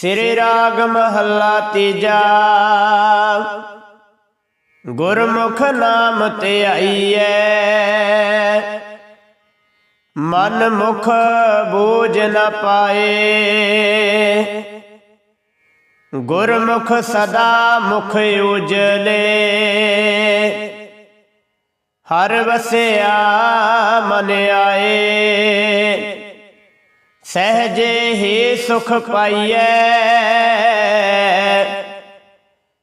ਸ੍ਰੀ ਰਾਗ ਮਹੱਲਾ ਤੀਜਾ। ਗੁਰਮੁਖ ਨਾਮ ਤੇ ਧਿਆਈਐ ਮਨ ਮੁਖ ਬੋਝ ਨ ਪਾਏ। ਗੁਰਮੁਖ ਸਦਾ ਮੁਖ ਉਜਲੇ। ਹਰ ਵਸਿਆ ਮਨ ਆਏ। ਸਹਜੇ ਹੀ ਸੁਖ ਪਾਈਐ।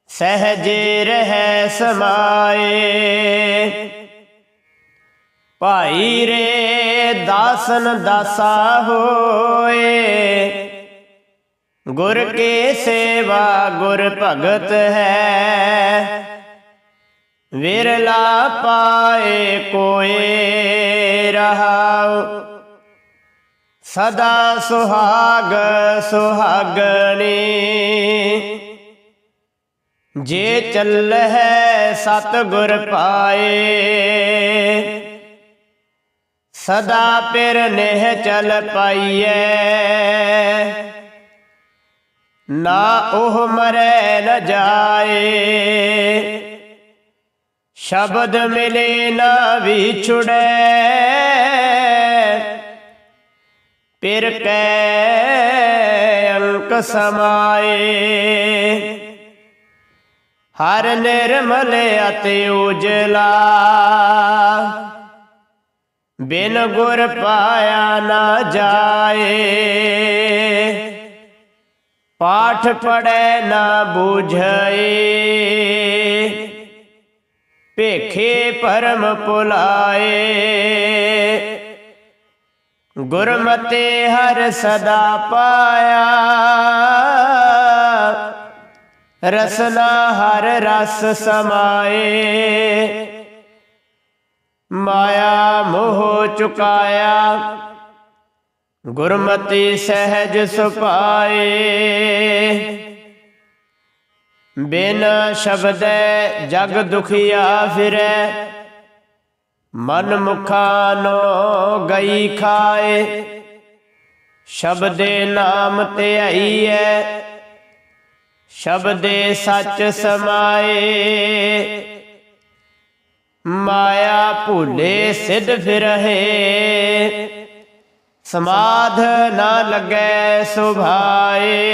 ਸਹਜੇ ਰਹਿ ਸਮਾਏ। ਭਾਈ ਰੇ, ਦਾਸਨ ਦਾਸਾ ਹੋਏ। ਗੁਰ ਕੇ ਸੇਵਾ ਗੁਰ ਭਗਤ ਹੈ। ਵਿਰਲਾ ਪਾਏ ਕੋਏ ਰਹਾਉ। ਸਦਾ ਸੁਹਾਗ, ਸੁਹਾਗਣੀ। ਜੇ ਚੱਲਹਿ ਸਤ ਗੁਰ ਪਾਏ, ਸਦਾ ਪਿਰ ਨਹਿ ਚਲ ਪਾਈਐ। ਨਾ ਉਹ ਮਰੈ ਨ ਜਾਏ। ਸ਼ਬਦ ਮਿਲੇ ਨਾ ਵਿਛੜੈ। ਪਿਰ ਕੈ ਅੰਕ ਸਮਾਏ। ਹਰ ਨਿਰਮਲ ਅਤਿ ਉਜਲਾ। ਬਿਨ ਗੁਰ ਪਾਇਆ ਨਾ ਜਾਏ। ਪਾਠ ਪੜੈ ਨਾ ਬੁਝਏ। ਭੇਖੇ ਪਰਮ ਪੁਲਾਏ। ਗੁਰਮਤੇ ਹਰ ਸਦਾ ਪਾਇਆ। ਰਸਨਾ ਹਰ ਰਸ ਸਮਾਏ। ਮਾਇਆ ਮੋਹ ਚੁਕਾਇਆ। ਗੁਰਮਤੀ ਸਹਿਜ ਸੁਪਾਏ ਬਿਨ ਸ਼ਬਦੈ ਜਗ ਦੁਖੀਆ ਫਿਰੈ। ਮਨ ਮੁਖਾਨੋ ਗਈ ਖਾਏ। ਸ਼ਬਦੇ ਨਾਮ ਤੇ ਧਿਆਈਐ ਸ਼ਬਦੇ ਸੱਚ ਸਮਾਏ। ਮਾਇਆ ਭੂਲੇ ਸਿੱਧ ਫਿਰਹਿ। ਸਮਾਧ ਨਾ ਲੱਗੈ ਸੁਭਾਏ।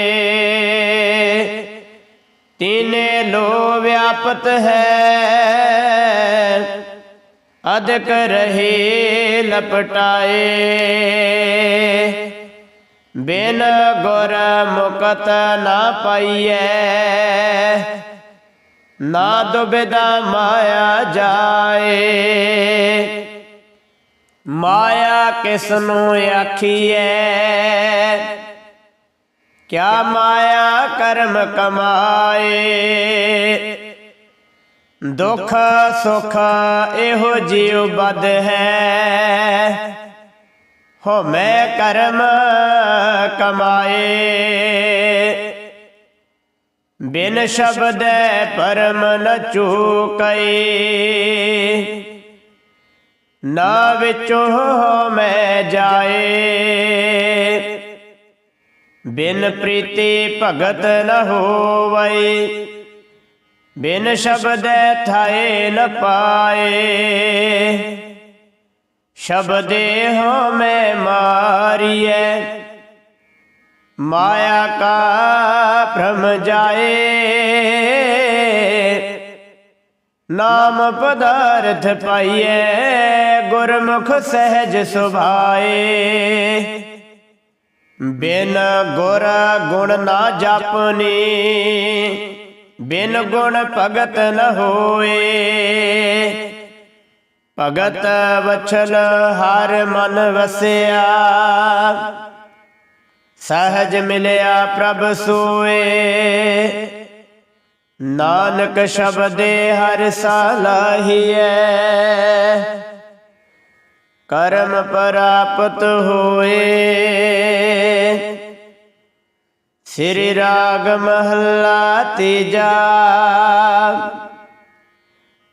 ਤੀਨੇ ਲੋ ਵਿਆਪਤ ਹੈ। ਅਦਕ ਰਹੇ ਲਪਟਾਏ। ਬਿਨ ਗੁਰ ਮੁਕਤ ਨਾ ਪਾਈਐ। ਨਾ ਦੁਬਿਦਾ ਮਾਇਆ ਜਾਏ। ਮਾਇਆ ਕਿਸ ਨੂੰ ਆਖੀਐ? ਕਿਆ ਮਾਇਆ ਕਰਮ ਕਮਾਏ? ਦੁੱਖ ਸੁਖ ਇਹੋ ਜਿਉ ਬਦ ਹੈ। ਹੋ ਮੈਂ ਕਰਮ ਕਮਾਏ। ਬਿਨ ਸ਼ਬਦ ਪਰਮ ਨ ਚੂਕਈ ਨਾ ਵਿੱਚੋਂ ਮੈਂ ਜਾਏ। ਬਿਨ ਪ੍ਰੀਤੀ ਭਗਤ ਨ ਹੋਵਈ ਬਿਨ ਸ਼ਬਦ ਥਾਏ ਨ ਪਾਏ। ਸ਼ਬਦੇ ਹੋ ਮੈਂ ਮਾਰੀਐ। ਮਾਇਆ ਕਾ ਭ੍ਰਮ ਜਾਏ। ਨਾਮ ਪਦਾਰਥ ਪਾਈਐ, ਗੁਰਮੁਖ ਸਹਿਜ ਸੁਭਾਏ। ਬਿਨ ਗੁਰ ਗੁਣ ਨਾ ਜਾਪਨੀ। ਬਿਨ ਗੁਣ ਭਗਤ ਨ ਹੋਏ। ਭਗਤ ਵਛਲ ਹਰ ਮਨ ਵਸਿਆ। ਸਹਜ ਮਿਲਿਆ ਪ੍ਰਭ ਸੋਏ। ਨਾਨਕ ਸ਼ਬਦੇ ਹਰ ਸਾਲਾਹੀਐ ਕਰਮ ਪ੍ਰਾਪਤ ਹੋਏ। ਸ੍ਰੀ ਰਾਗ ਮਹੱਲਾ ਤੀਜਾ।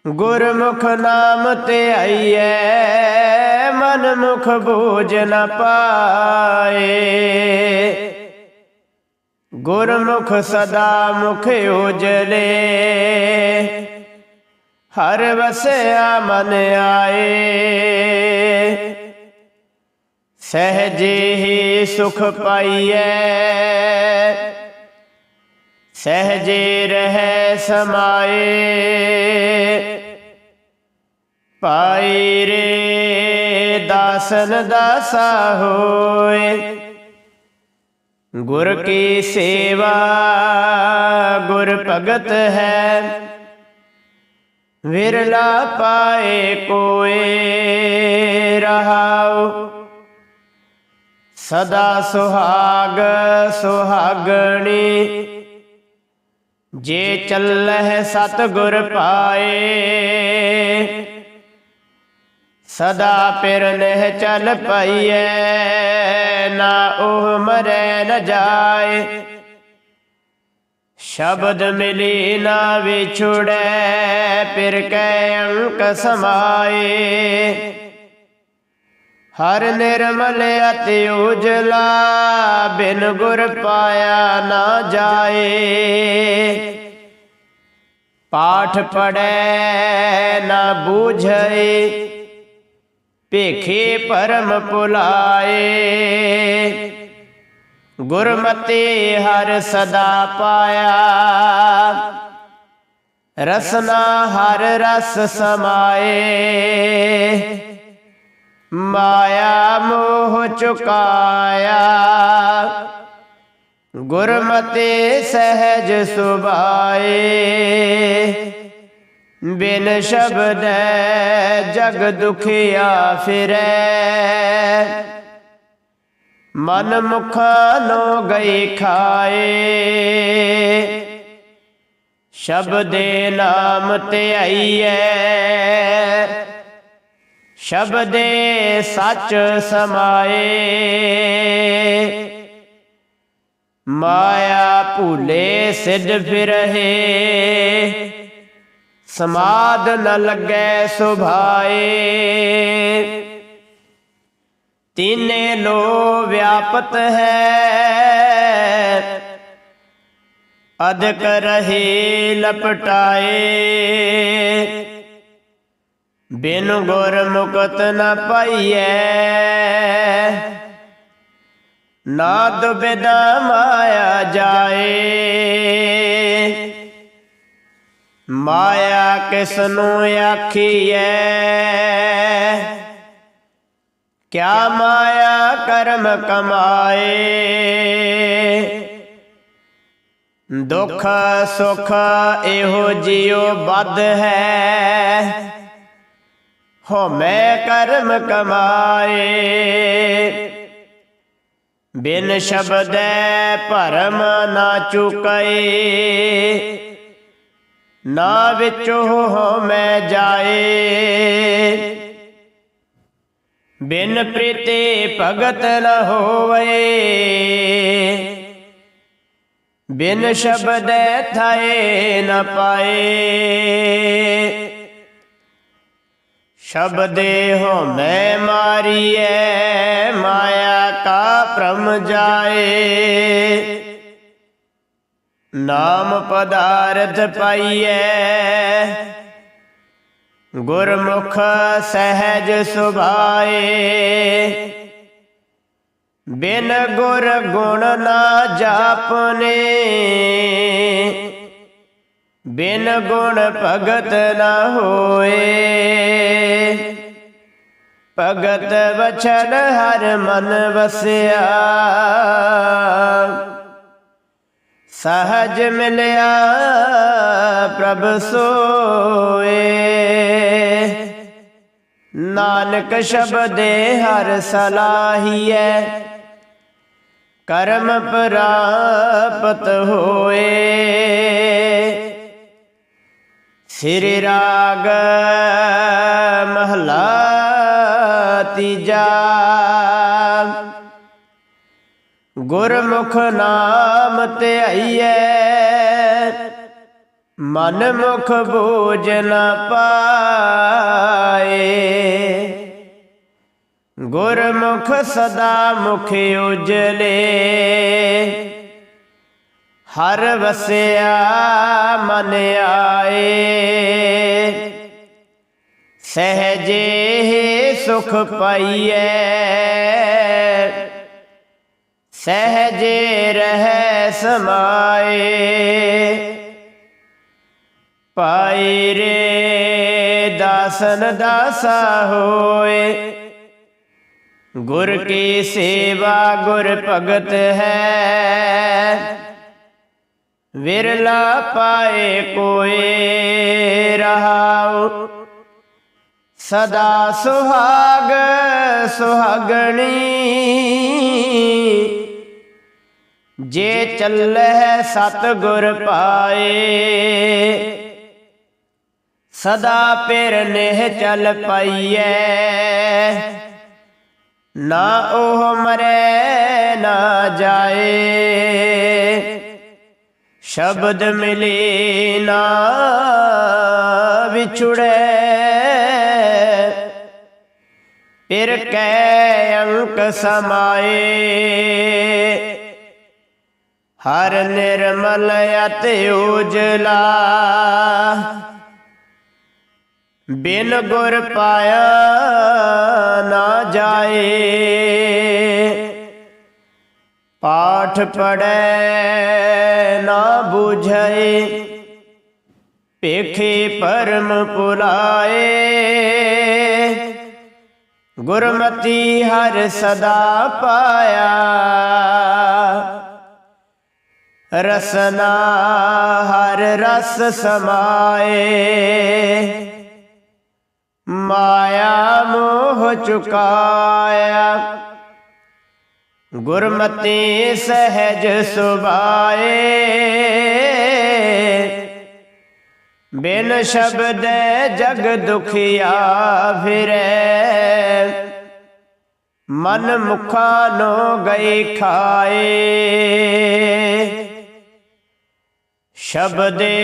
ਗੁਰਮੁਖ ਨਾਮ ਧਿਆਈਐ ਮਨ ਮੁਖ ਬੂਝ ਨ ਪਾਏ। ਗੁਰਮੁਖ ਸਦਾ ਮੁਖ ਉਜਲੇ। ਹਰ ਵਸਿਆ ਮਨ ਆਏ। ਸਹਜੇ ਹੀ ਸੁਖ ਪਾਈਐ। ਸਹਜੇ ਰਹਿ ਸਮਾਏ। ਪਾਈ ਰੇ ਦਾਸਨ ਦਾਸਾ ਹੋਏ। ਗੁਰ ਕੀ ਸੇਵਾ, ਗੁਰ ਭਗਤ ਹੈ। ਵਿਰਲਾ ਪਾਏ ਕੋਏ ਰਹਾਉ। ਸਦਾ ਸੁਹਾਗ, ਸੁਹਾਗਣੀ। ਜੇ ਚੱਲਹਿ ਸਤ ਗੁਰ ਪਾਏ, ਸਦਾ ਪਿਰ ਨਹਿ ਚੱਲ ਪਈਐ, ਨਾ ਉਹ ਮਰੈ ਨ ਜਾਏ। ਸ਼ਬਦ ਮਿਲੀ ਨਾ ਵਿਛੁੜੈ, ਪਿਰ ਕੈ ਅੰਕ ਸਮਾਏ। ਹਰ ਨਿਰਮਲ ਅਤਿ ਉਜਲਾ ਬਿਨ ਗੁਰ ਪਾਇਆ ਨਾ ਜਾਏ। ਪਾਠ ਪੜੈ ਨਾ ਬੂਝੈ, ਭੇਖੇ ਪਰਮ ਪੁਲਾਏ। ਗੁਰਮਤਿ ਹਰ ਸਦਾ ਪਾਇਆ, ਰਸਨਾ ਹਰ ਰਸ ਸਮਾਏ। ਮਾਇਆ ਮੋਹ ਚੁਕਾਇਆ। ਗੁਰਮਤੇ ਸਹਿਜ ਸੁਭਾਏ। ਬਿਨ ਸ਼ਬਦ ਜਗ ਦੁਖਿਆ ਫਿਰੈ। ਮਨ ਮੁਖਾਂ ਨੋ ਗਈ ਖਾਏ। ਸ਼ਬਦੇ ਨਾਮ ਤੇ ਆਈਐ ਸ਼ਬਦੇ ਸੱਚ ਸਮਾਏ। ਮਾਇਆ ਭੂਲੇ ਸਿੱਧ ਫਿਰਹਿ। ਸਮਾਦ ਨ ਲੱਗੈ ਸੁਭਾਏ। ਤੀਨੇ ਲੋ ਵਿਆਪਤ ਹੈ। ਅਦਕ ਰਹੇ ਲਪਟਾਏ। ਬਿਨ ਗੁਰ ਮੁਕਤ ਨ ਪਾਈਐ। ਨਾ ਦੁਬਿਦਾ ਮਾਇਆ ਜਾਏ। ਮਾਇਆ ਕਿਸ ਨੂੰ ਆਖੀਐ। ਕਿਆ ਮਾਇਆ ਕਰਮ ਕਮਾਏ। ਦੁੱਖ ਸੁਖ ਇਹੋ ਜਿਉ ਬਦ ਹੈ। ਹੋ ਮੈਂ ਕਰਮ ਕਮਾਏ। ਬਿਨ ਸ਼ਬਦੈ ਭਰਮ ਨਾ ਚੁਕਏ। ਨਾ ਵਿੱਚੋ ਹੋਂਮੈਂ ਜਾਏ। ਬਿਨ ਪ੍ਰੀਤੇ ਭਗਤ ਨ ਹੋਵੇ। ਬਿਨ ਸ਼ਬਦੈ ਥਾਏ ਨ ਪਾਏ। ਸ਼ਬਦੇ ਹੋ ਮੈਂ ਮਾਰੀਐ, ਮਾਇਆ ਕਾ ਭ੍ਰਮ ਜਾਏ। ਨਾਮ ਪਦਾਰਥ ਪਾਈਐ, ਗੁਰਮੁਖ ਸਹਿਜ ਸੁਭਾਏ। ਬਿਨ ਗੁਰ ਗੁਣ ਨਾ ਜਾਪਨੇ ਬਿਨ ਗੁਣ ਭਗਤ ਨਾ ਹੋਏ। ਭਗਤ ਵਚਨ ਹਰ ਮਨ ਵਸਿਆ। ਸਹਜ ਮਿਲਿਆ ਪ੍ਰਭ ਸੋਏ। ਨਾਨਕ ਸ਼ਬਦੇ ਹਰ ਸਲਾਹੀਐ। ਕਰਮ ਪ੍ਰਾਪਤ ਹੋਏ। ਸ੍ਰੀ ਰਾਗ ਮਹਲਾ ਤੀਜਾ। ਗੁਰਮੁਖ ਨਾਮ ਧਿਆਈਐ ਮਨ ਮੁਖ ਬੋਝ ਨ ਪਾਏ। ਗੁਰਮੁਖ ਸਦਾ ਮੁਖ ਉਜਲੇ। ਹਰ ਵਸਿਆ ਮਨ ਆਏ। ਸਹਜੇ ਹੀ ਸੁਖ ਪਾਈਐ। ਸਹਜੇ ਰਹਿ ਸਮਾਏ। ਪਾਈ ਰੇ ਦਾਸਨ ਦਾਸਾ ਹੋਏ। ਗੁਰ ਕੀ ਸੇਵਾ ਗੁਰ ਭਗਤ ਹੈ। ਵਿਰਲਾ ਪਾਏ ਕੋਏ ਰਹਾਉ। ਸਦਾ ਸੁਹਾਗ, ਸੁਹਾਗਣੀ। ਜੇ ਚੱਲੈ ਸਤ ਗੁਰ ਪਾਏ, ਸਦਾ ਪਿਰ ਨੇਹ ਚੱਲ ਪਾਈਐ। ਨਾ ਉਹ ਮਰੇ, ਨਾ ਜਾਏ। ਸ਼ਬਦ ਮਿਲੇ ਨਾ ਵਿਛੁੜੇ। ਪਿਰ ਕੈ ਅੰਕ ਸਮਾਏ। ਹਰ ਨਿਰਮਲ ਅਤਿ ਉਜਲਾ। ਬਿਨ ਗੁਰ ਪਾਇਆ ਨਾ ਜਾਏ। ਪਾਠ ਪੜੈ ਨਾ ਬੁਝੈ ਪੇਖੇ ਪਰਮ ਪੁਲਾਏ। ਗੁਰਮਤੀ ਹਰ ਸਦਾ ਪਾਇਆ, ਰਸਨਾ ਹਰ ਰਸ ਸਮਾਏ। ਮਾਇਆ ਮੋਹ ਚੁਕਾਇਆ ਗੁਰਮਤੀ ਸਹਿਜ ਸੁਭਾਏ। ਬਿਨ ਸ਼ਬਦ ਜਗ ਦੁਖਿਆ ਫਿਰੈ। ਮਨ ਮੁਖਾ ਨੋ ਗਈ ਖਾਏ। ਸ਼ਬਦੇ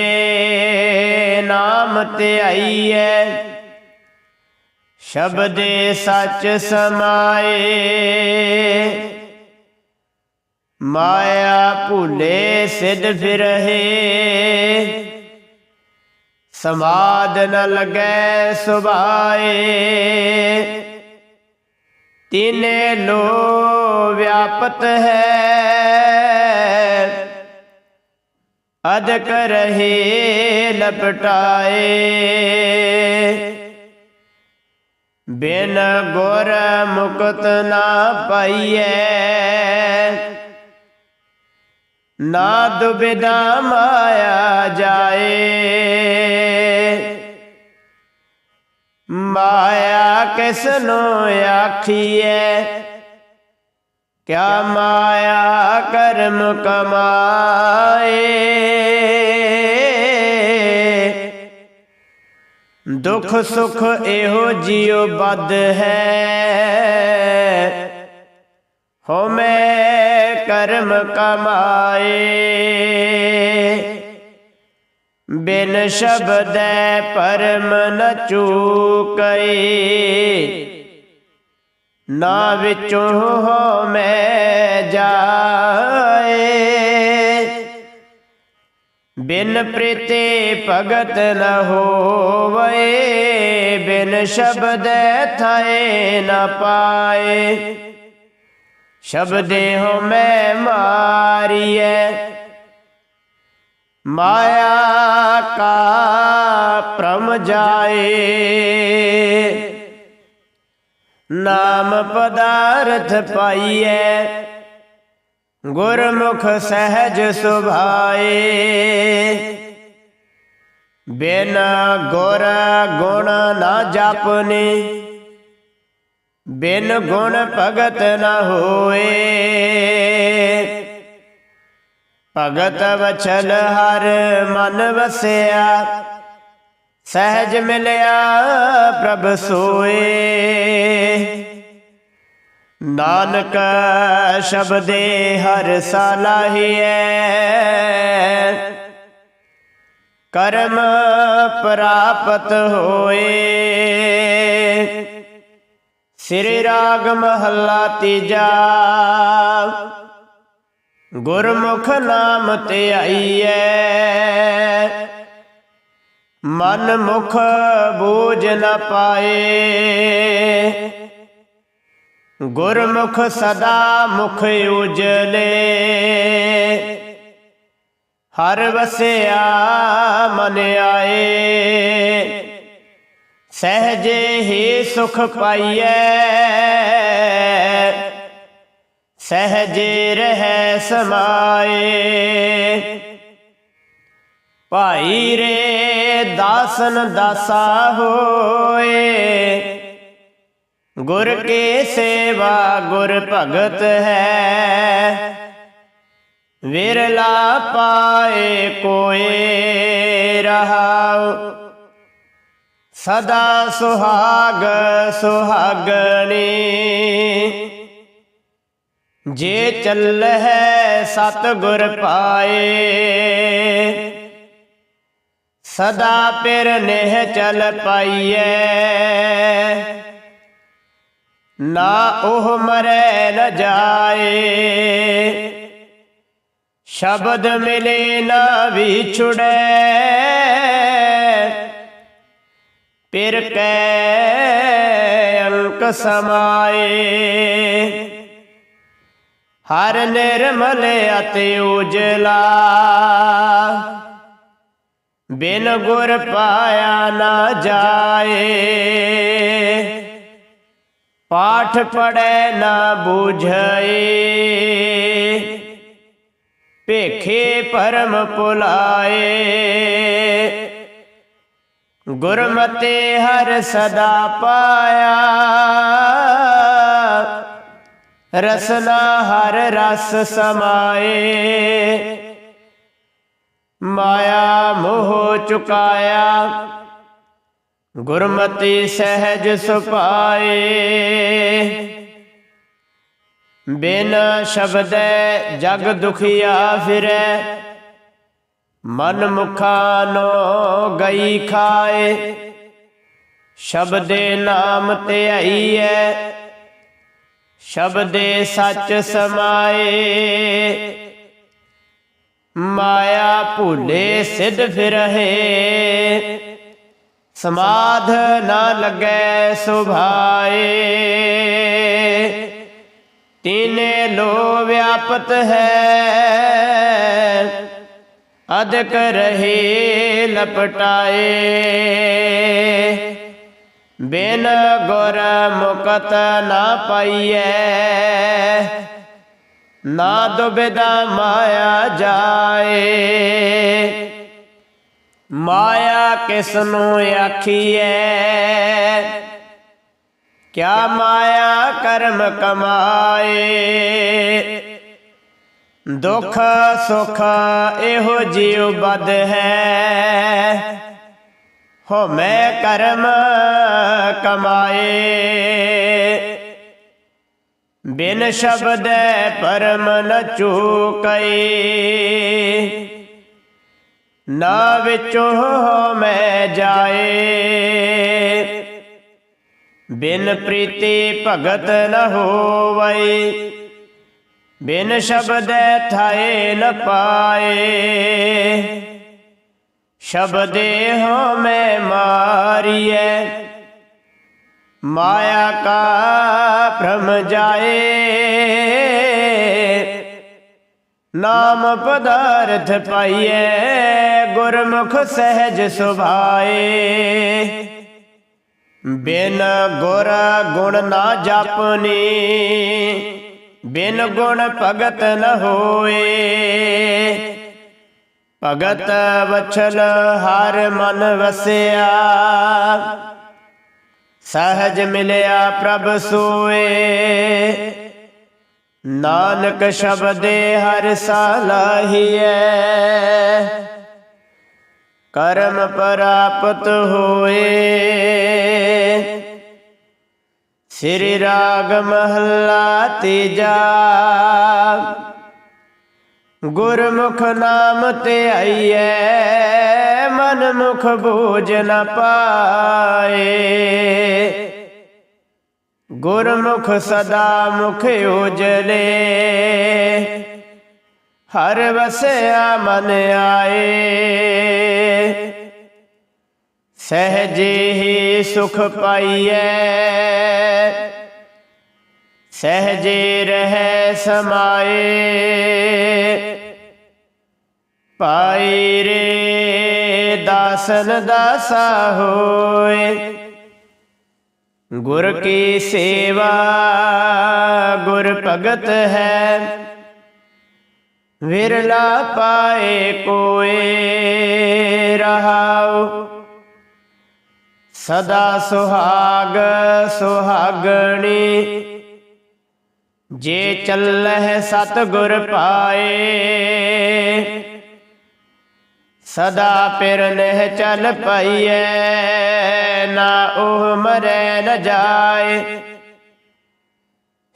ਨਾਮ ਤੇ ਆਈਐ। ਸ਼ਬਦੇ ਸੱਚ ਸਮਾਏ। ਮਾਇਆ ਭੁਲੇ ਸਿੱਧ ਫਿਰਹਿ। ਸਮਾਦ ਨ ਲਗੈ ਸੁਭਾਏ। ਤਿਨੇ ਲੋ ਵਿਆਪਤ ਹੈ। ਅਦਕ ਰਹੇ ਲਪਟਾਏ। ਬਿਨ ਗੁਰ ਮੁਕਤ ਨਾ ਪਾਈਐ। ਨਾ ਦੁਬਿਦਾ ਮਾਇਆ ਜਾਏ। ਮਾਇਆ ਕਿਸ ਨੂੰ ਆਖੀਐ? ਕਿਆ ਮਾਇਆ ਕਰਮ ਕਮਾਏ? ਦੁਖ ਸੁਖ ਇਹੋ ਜਿਉ ਬਦ ਹੈ। ਹੋ ਕਰਮ ਕਮਾਏ। ਬਿਨ ਸ਼ਬਦੈ ਪਰਮ ਨ ਚੂਕਈ ਨਾ ਵਿਚੋਂ ਹੋ ਮੈਂ ਜਾਏ। ਬਿਨ ਪ੍ਰੀਤੇ ਭਗਤ ਨ ਹੋਵੇ ਬਿਨ ਸ਼ਬਦ ਥਾਏ ਨ ਪਾਏ। ਸ਼ਬਦੇ ਹੋ ਮੈਂ ਮਾਰੀਐ। ਮਾਇਆ ਕਾ ਭ੍ਰਮ ਜਾਏ। ਨਾਮ ਪਦਾਰਥ ਪਾਈਐ। ਗੁਰਮੁਖ ਸਹਿਜ ਸੁਭਾਏ। ਬਿਨ ਗੁਰ ਗੁਣ ਨਾ ਜਾਪਨੇ। ਬਿਨ ਗੁਣ ਭਗਤ ਨਾ ਹੋਏ। ਭਗਤ ਵਛਲ ਹਰ ਮਨ ਵਸਿਆ, ਸਹਿਜ ਮਿਲਿਆ ਪ੍ਰਭ ਸੋਏ। ਨਾਨਕ ਸ਼ਬਦੇ ਹਰ ਸਾਲਾਹੀਐ ਕਰਮ ਪ੍ਰਾਪਤ ਹੋਏ। ਸ੍ਰੀ ਰਾਗ ਮਹੱਲਾ ਤੀਜਾ। ਗੁਰਮੁਖ ਨਾਮ ਤੇ ਧਿਆਈਐ ਮਨ ਮੁਖ ਬੋਝ ਨ ਪਾਏ। ਗੁਰਮੁਖ ਸਦਾ ਮੁਖ ਉਜਲੇ। ਹਰ ਵਸਿਆ ਮਨ ਆਏ। ਸਹਜੇ ਹੀ ਸੁਖ ਪਾਈਐ। ਸਹਜੇ ਰਹਿ ਸਮਾਏ। ਭਾਈ ਰੇ, ਦਾਸਨ ਦਾਸਾ ਹੋਏ। ਗੁਰ ਕੇ ਸੇਵਾ ਗੁਰ ਭਗਤ ਹੈ। ਵਿਰਲਾ ਪਾਏ ਕੋਏ ਰਹਾਉ। ਸਦਾ ਸੁਹਾਗ ਸੁਹਾਗਣੀ ਜੇ ਚੱਲਹਿ ਸਤ ਗੁਰ ਪਾਏ, ਸਦਾ ਪਿਰ ਨੇਹ ਚਲ ਪਾਈਐ। ਨਾ ਉਹ ਮਰੈ ਨ ਜਾਏ। ਸ਼ਬਦ ਮਿਲੇ ਨਾ ਵਿਛੜੈ। ਪਿਰ ਕੈ ਅੰਕ ਸਮਾਏ। ਹਰ ਨਿਰਮਲ ਅਤਿ ਉਜਲਾ। ਬਿਨ ਗੁਰ ਪਾਇਆ ਨਾ ਜਾਏ। ਪਾਠ ਪੜੈ ਨਾ ਬੁਝਏ। ਭੇਖੇ ਪਰਮ ਪੁਲਾਏ। ਗੁਰਮਤੇ ਹਰ ਸਦਾ ਪਾਇਆ। ਰਸਨਾ ਹਰ ਰਸ ਸਮਾਏ। ਮਾਇਆ ਮੋਹ ਚੁਕਾਇਆ। ਗੁਰਮਤੀ ਸਹਿਜ ਸੁਪਾਏ ਬਿਨ ਸ਼ਬਦੈ ਜਗ ਦੁਖੀਆ ਫਿਰੈ। ਮਨ ਮੁਖਾਨੋ ਗਈ ਖਾਏ। ਸ਼ਬਦੇ ਨਾਮ ਤੇ ਆਈ ਧਿਆਈਐ ਸ਼ਬਦੇ ਸੱਚ ਸਮਾਏ। ਮਾਇਆ ਭੂਲੇ ਸਿੱਧ ਫਿਰਹਿ। ਸਮਾਧ ਨਾ ਲੱਗੈ ਸੁਭਾਏ। ਤੀਨੇ ਲੋ ਵਿਆਪਤ ਹੈ। ਅਦਕ ਰਹੇ ਲਪਟਾਏ। ਬਿਨ ਗੁਰ ਮੁਕਤ ਨਾ ਪਾਈਐ। ਨਾ ਦੁਬਿਦਾ ਮਾਇਆ ਜਾਏ। ਮਾਇਆ ਕਿਸ ਨੂੰ ਆਖੀਐ? ਕਿਆ ਮਾਇਆ ਕਰਮ ਕਮਾਏ? ਦੁੱਖ ਸੁਖ ਇਹੋ ਜਿਉ ਬਦ ਹੈ। ਹੋ ਮੈਂ ਕਰਮ ਕਮਾਏ। ਬਿਨ ਸ਼ਬਦ ਪਰਮ ਨ ਚੂਕਈ ਨਾ ਵਿੱਚੋਂ ਮੈਂ ਜਾਏ। ਬਿਨ ਪ੍ਰੀਤੀ ਭਗਤ ਨ ਹੋਵਈ ਬਿਨ ਸ਼ਬਦੈ ਥਾਏ ਨ ਪਾਏ। ਸ਼ਬਦੇ ਹੋ ਮੈਂ ਮਾਰੀਐ। ਮਾਇਆ ਕਾ ਭ੍ਰਮ ਜਾਏ। ਨਾਮ ਪਦਾਰਥ ਪਾਈਐ, ਗੁਰਮੁਖ ਸਹਿਜ ਸੁਭਾਏ। ਬਿਨ ਗੁਰ ਗੁਣ ਨਾ ਜਾਪਨੀ। ਬਿਨ ਗੁਣ ਭਗਤ ਨ ਹੋਏ। ਭਗਤ ਵਛਲ ਹਰ ਮਨ ਵਸਿਆ। ਸਹਜ ਮਿਲਿਆ ਪ੍ਰਭ ਸੋਏ। ਨਾਨਕ ਸ਼ਬਦੇ ਹਰ ਸਾਲਾਹੀਐ ਕਰਮ ਪ੍ਰਾਪਤ ਹੋਏ। ਸ੍ਰੀ ਰਾਗ ਮਹੱਲਾ ਤੀਜਾ। ਗੁਰਮੁਖ ਨਾਮ ਤੇ ਆਈਐ ਮਨ ਮੁਖ ਬੋਝ ਨ ਪਾਏ। ਗੁਰਮੁਖ ਸਦਾ ਮੁਖ ਉਜਲੇ। ਹਰ ਵਸਿਆ ਮਨ ਆਏ। ਸਹਜੇ ਹੀ ਸੁਖ ਪਾਈਐ। ਸਹਜੇ ਰਹਿ ਸਮਾਏ। ਪਾਈ ਰੇ ਦਾਸਨ ਦਾਸਾ ਹੋਏ। ਗੁਰ ਕੀ ਸੇਵਾ, ਗੁਰ ਭਗਤ ਹੈ। ਵਿਰਲਾ ਪਾਏ ਕੋਏ ਰਹਾਉ। ਸਦਾ ਸੁਹਾਗ, ਸੁਹਾਗਣੀ। ਜੇ ਚੱਲਹਿ ਸਤ ਗੁਰ ਪਾਏ, ਸਦਾ ਪਿਰ ਨਹਿ ਚੱਲ ਪਈਐ, ਨਾ ਉਹ ਮਰੈ ਨ ਜਾਏ।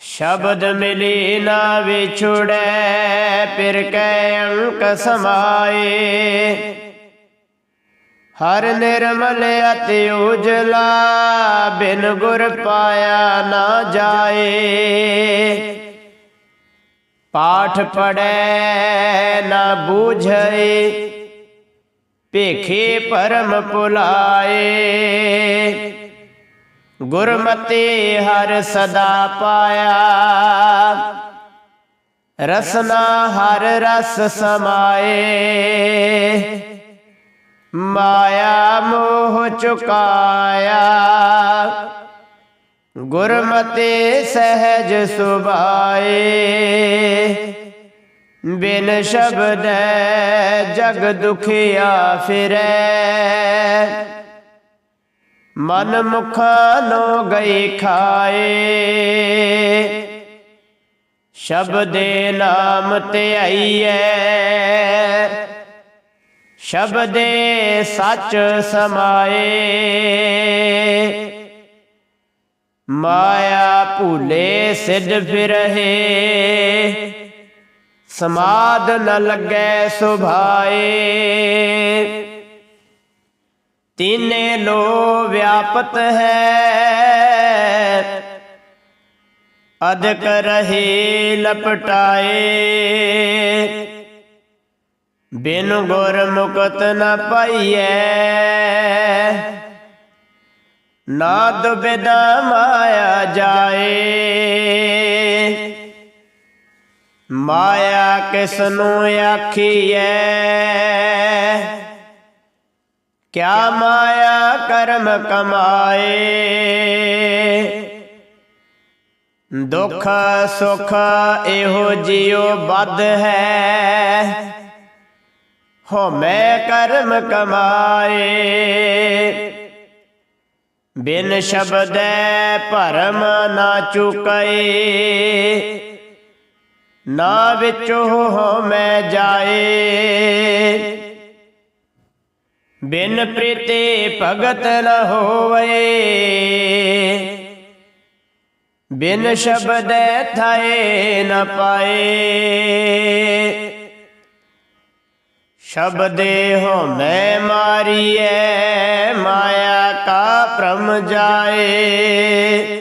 ਸ਼ਬਦ ਮਿਲੀ ਨਾ ਵਿਛੁੜੈ, ਪਿਰ ਕੈ ਅੰਕ ਸਮਾਏ। ਹਰ ਨਿਰਮਲ ਅਤਿ ਉਜਲਾ ਬਿਨ ਗੁਰ ਪਾਇਆ ਨਾ ਜਾਏ। ਪਾਠ ਪੜੈ ਨਾ ਬੂਝੈ, ਭੇਖੇ ਪਰਮ ਪੁਲਾਏ। ਗੁਰਮਤਿ ਹਰ ਸਦਾ ਪਾਇਆ, ਰਸਨਾ ਹਰ ਰਸ ਸਮਾਏ। ਮਾਇ ਮੋਹ ਚੁਕਾਇਆ। ਗੁਰਮਤਿ ਸਹਿਜ ਸੁਭਾਏ। ਬਿਨ ਸ਼ਬਦ ਜਗ ਦੁਖਿਆ ਫਿਰੈ। ਮਨ ਮੁਖਾਂ ਨੋ ਗਈ ਖਾਏ। ਸ਼ਬਦੇ ਨਾਮ ਤੇ ਆਈਐ ਸ਼ਬਦੇ ਸੱਚ ਸਮਾਏ। ਮਾਇਆ ਭੂਲੇ ਸਿੱਧ ਫਿਰਹਿ। ਸਮਾਦ ਨ ਲੱਗੈ ਸੁਭਾਏ। ਤੀਨੇ ਲੋ ਵਿਆਪਤ ਹੈ। ਅਦਕ ਰਹੇ ਲਪਟਾਏ। ਬਿਨ ਗੁਰ ਮੁਕਤ ਨ ਪਾਈਐ। ਨਾ ਦੁਬਿਦਾ ਮਾਇਆ ਜਾਏ। ਮਾਇਆ ਕਿਸ ਨੂੰ ਆਖੀਐ। ਕਿਆ ਮਾਇਆ ਕਰਮ ਕਮਾਏ। ਦੁੱਖ ਸੁਖ ਇਹੋ ਜਿਉ ਬੱਧ ਹੈ। ਹੋ ਮੈਂ ਕਰਮ ਕਮਾਏ। ਬਿਨ ਸ਼ਬਦੈ ਭਰਮ ਨਾ ਚੁਕਏ। ਨਾ ਵਿੱਚੋ ਹਉਮੈ ਜਾਏ। ਬਿਨ ਪ੍ਰੀਤੇ ਭਗਤ ਨ ਹੋਵੇ। ਬਿਨ ਸ਼ਬਦ ਥਾਏ ਨ ਪਾਏ। ਸ਼ਬਦੇ ਹੋ ਮੈਂ ਮਾਰੀਐ, ਮਾਇਆ ਕਾ ਭ੍ਰਮ ਜਾਏ।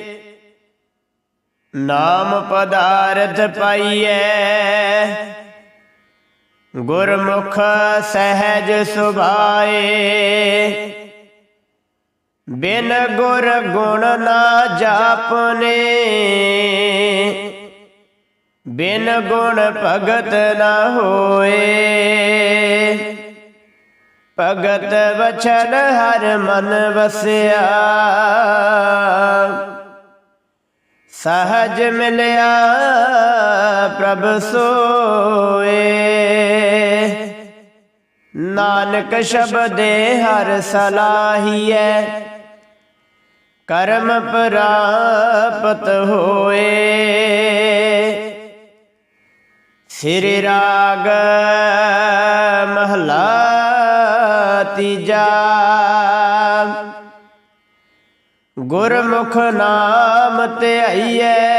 ਨਾਮ ਪਦਾਰਥ ਪਾਈਐ, ਗੁਰਮੁਖ ਸਹਿਜ ਸੁਭਾਏ। ਬਿਨ ਗੁਰ ਗੁਣ ਨਾ ਜਾਪਨੇ ਬਿਨ ਗੁਣ ਭਗਤ ਨਾ ਹੋਏ। ਭਗਤ ਵਚਨ ਹਰ ਮਨ ਵਸਿਆ। ਸਹਜ ਮਿਲਿਆ ਪ੍ਰਭ ਸੋਏ। ਨਾਨਕ ਸ਼ਬਦੇ ਹਰ ਸਲਾਹੀਐ। ਕਰਮ ਪ੍ਰਾਪਤ ਹੋਏ। ਸ੍ਰੀ ਰਾਗ ਮਹਲਾ ਤੀਜਾ। ਗੁਰਮੁਖ ਨਾਮ ਧਿਆਈਐ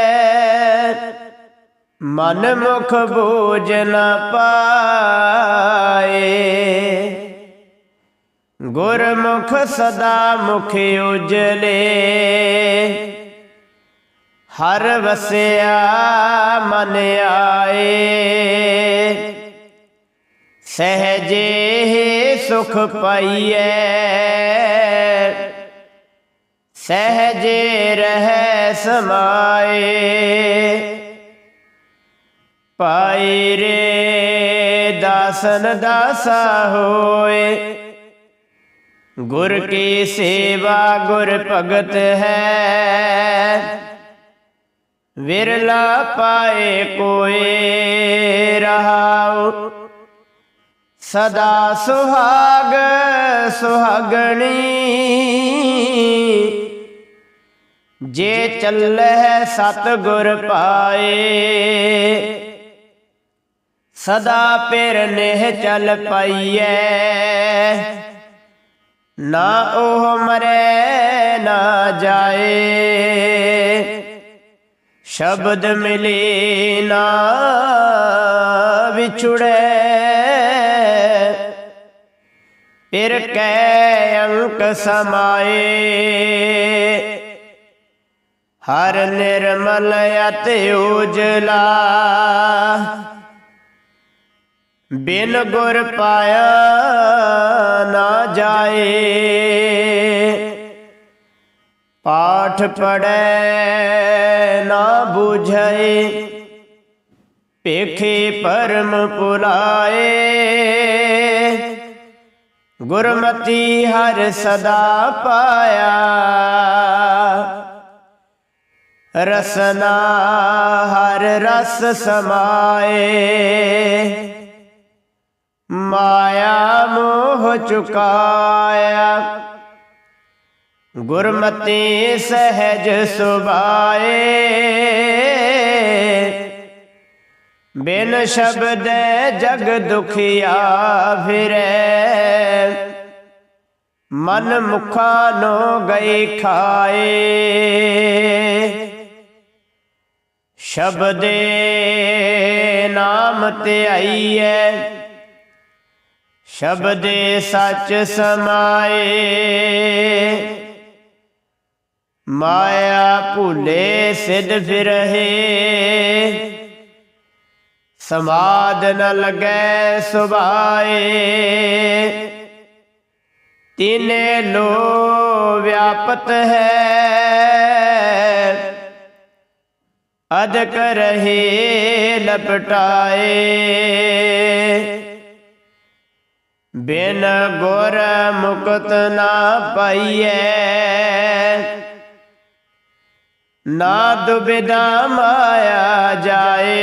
ਮਨ ਮੁਖ ਬੋਝ ਨ ਪਾਏ। ਗੁਰਮੁਖ ਸਦਾ ਮੁਖ ਉਜਲੇ। ਹਰ ਵਸਿਆ ਮਨ ਆਏ। ਸਹਜੇ ਸੁਖ ਪਾਈਐ। ਸਹਜੇ ਰਹਿ ਸਮਾਏ। ਪਾਈ ਰੇ ਦਾਸਨ ਦਾਸਾ ਹੋਏ। ਗੁਰ ਕੀ ਸੇਵਾ ਗੁਰ ਭਗਤ ਹੈ। ਵਿਰਲਾ ਪਾਏ ਕੋਏ ਰਹਾਉ। ਸਦਾ ਸੁਹਾਗ, ਸੁਹਾਗਣੀ। ਜੇ ਚੱਲੈ ਸਤ ਗੁਰ ਪਾਏ, ਸਦਾ ਪਿਰ ਨੇਹ ਚੱਲ ਪਾਈਐ। ਨਾ ਉਹ ਮਰੇ, ਨਾ ਜਾਏ। ਸ਼ਬਦ ਮਿਲੇ ਨਾ ਵਿਛੁੜੇ। ਪਿਰ ਕੈ ਅੰਕ ਸਮਾਏ। ਹਰ ਨਿਰਮਲ ਅਤਿ ਉਜਲਾ। ਬਿਨ ਗੁਰ ਪਾਇਆ ਨਾ ਜਾਏ। ਪਾਠ ਪੜੈ ਨਾ 부ਝੈ ਪੇਖੇ ਪਰਮ ਪੁਲਾਏ ਗੁਰਮਤੀ ਹਰ ਸਦਾ ਪਾਇਆ। ਰਸਨਾ ਹਰ ਰਸ ਸਮਾਏ। ਮਾਇਆ ਮੋਹ ਚੁਕਾਇਆ। ਗੁਰਮਤੀ ਸਹਿਜ ਸੁਭਾਏ। ਬਿਨ ਸ਼ਬਦ ਜਗ ਦੁਖਿਆ ਫਿਰੈ। ਮਨ ਮੁਖਾ ਨੋ ਗਈ ਖਾਏ। ਸ਼ਬਦੇ ਨਾਮ ਤੇ ਆਈਐ। ਸ਼ਬਦੇ ਸੱਚ ਸਮਾਏ। ਮਾਇਆ ਭੁਲੇ ਸਿਧ ਫਿਰਹਿ। ਸਮਾਦ ਨ ਲਗੈ ਸੁਭਾਏ। ਤਿਨੇ ਲੋ ਵਿਆਪਤ ਹੈ। ਅਦਕ ਰਹੇ ਲਪਟਾਏ। ਬਿਨ ਗੁਰ ਮੁਕਤ ਨਾ ਪਾਈਐ। ਨਾ ਦੁਬਿਦਾ ਮਾਇਆ ਜਾਏ।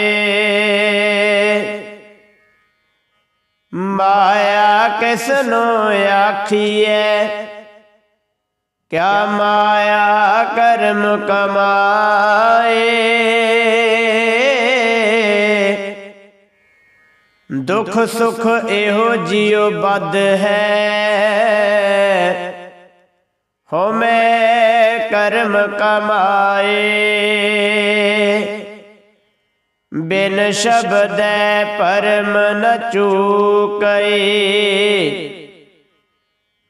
ਮਾਇਆ ਕਿਸ ਨੂੰ ਆਖੀਐ? ਕਿਆ ਮਾਇਆ ਕਰਮ ਕਮਾਏ? ਦੁਖ ਸੁਖ ਇਹੋ ਜਿਉ ਬਦ ਹੈ। ਹੋਮੈ ਕਰਮ ਕਮਾਏ। ਬਿਨ ਸ਼ਬਦੈ ਪਰਮ ਨ ਚੂਕਈ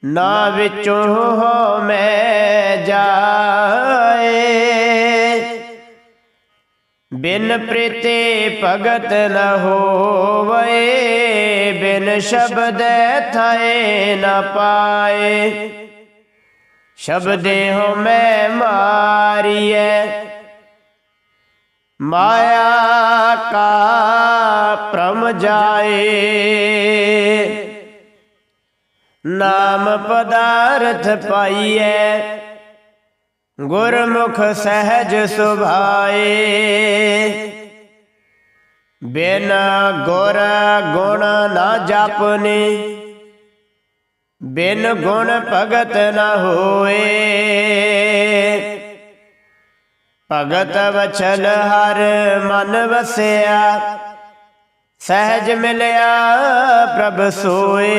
ਨਾ ਵਿਚੋਂ ਹੋਮੈ ਜਾਏ। ਬਿਨ ਪ੍ਰੀਤੇ ਭਗਤ ਨ ਹੋਵੇ ਬਿਨ ਸ਼ਬਦ ਥਾਏ ਨ ਪਾਏ। ਸ਼ਬਦੇ ਹੋ ਮੈਂ ਮਾਰੀਐ। ਮਾਇਆ ਕਾ ਭ੍ਰਮ ਜਾਏ। ਨਾਮ ਪਦਾਰਥ ਪਾਈਐ। ਗੁਰਮੁਖ ਸਹਿਜ ਸੁਭਾਏ। ਬਿਨ ਗੁਰ ਗੁਣ ਨਾ ਜਾਪਨੇ। ਬਿਨ ਗੁਣ ਭਗਤ ਨਾ ਹੋਏ। ਭਗਤ ਵਚਨ ਹਰ ਮਨ ਵਸਿਆ, ਸਹਿਜ ਮਿਲਿਆ ਪ੍ਰਭ ਸੋਏ।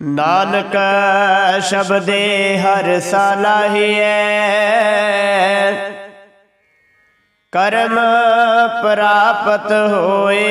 ਨਾਨਕ ਸ਼ਬਦੇ ਹਰ ਸਾਲਾਹੀਐ ਕਰਮ ਪ੍ਰਾਪਤ ਹੋਏ।